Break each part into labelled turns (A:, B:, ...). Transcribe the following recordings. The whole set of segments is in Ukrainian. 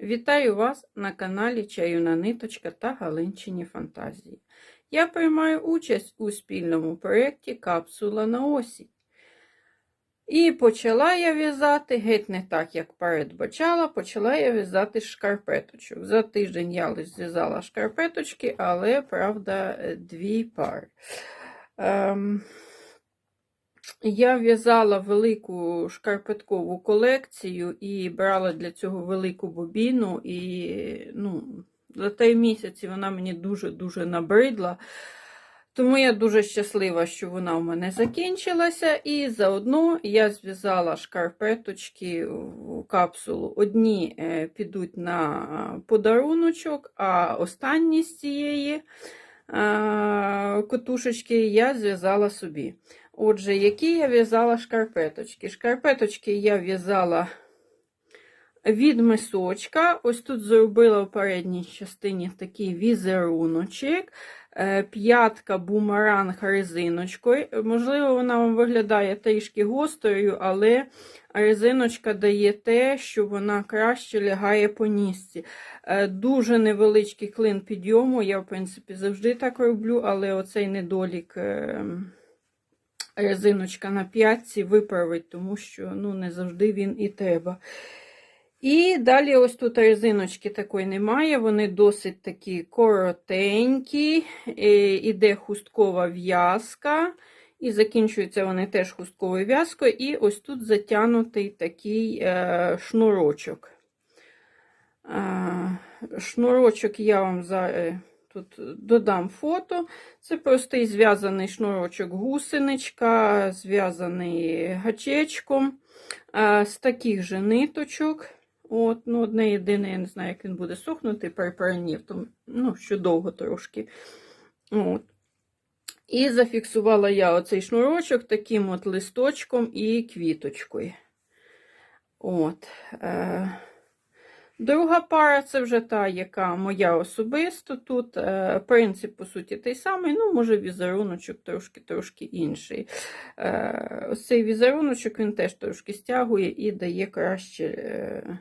A: Вітаю вас на каналі Чаюна Ниточка та Галинчині Фантазії. Я приймаю участь у спільному проєкті Капсула на осінь. І почала я в'язати геть не так, як передбачала, почала я в'язати шкарпеточок. За тиждень я лише зв'язала шкарпеточки, але, правда, дві пари. Ем... Я в'язала велику шкарпеткову колекцію і брала для цього велику бобіну. І ну, за той місяць вона мені дуже-дуже набридла. Тому я дуже щаслива, що вона у мене закінчилася. І заодно я зв'язала шкарпеточки в капсулу. Одні е, підуть на подаруночок, а останні з цієї котушечки я зв'язала собі. Отже, які я в'язала шкарпеточки? Шкарпеточки я в'язала від мисочка. Ось тут зробила в передній частині такий візеруночок. П'ятка бумеранг резиночкою. Можливо, вона вам виглядає трішки гострою, але резиночка дає те, що вона краще лягає по нісці. Дуже невеличкий клин підйому. Я, в принципі, завжди так роблю, але оцей недолік резиночка на п'ятці виправить, тому що ну, не завжди він і треба. І далі ось тут резиночки такої немає, вони досить такі коротенькі, іде хусткова в'язка. І закінчуються вони теж хустковою в'язкою, і ось тут затягнутий такий е, шнурочок. Е, шнурочок я вам зараз Тут додам фото. Це простий зв'язаний шнурочок гусеничка, зв'язаний гачечком з таких же ниточок. От, ну, Одне єдине, я не знаю, як він буде сохнути при пранні, ну, що довго трошки. От. І зафіксувала я оцей шнурочок таким от листочком і квіточкою. От. Е Друга пара це вже та, яка моя особисто тут. Е, принцип, по суті, той самий, ну, може, візеруночок трошки-трошки інший. Е, ось цей візеруночок він теж трошки стягує і дає краще е,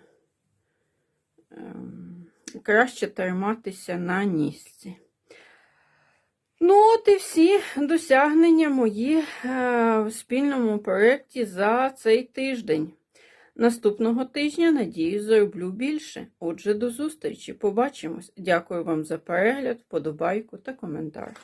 A: ем, краще триматися на нісці. Ну, от і всі досягнення мої в спільному проєкті за цей тиждень. Наступного тижня, надіюсь, зароблю більше. Отже, до зустрічі. Побачимось. Дякую вам за перегляд, вподобайку та коментар.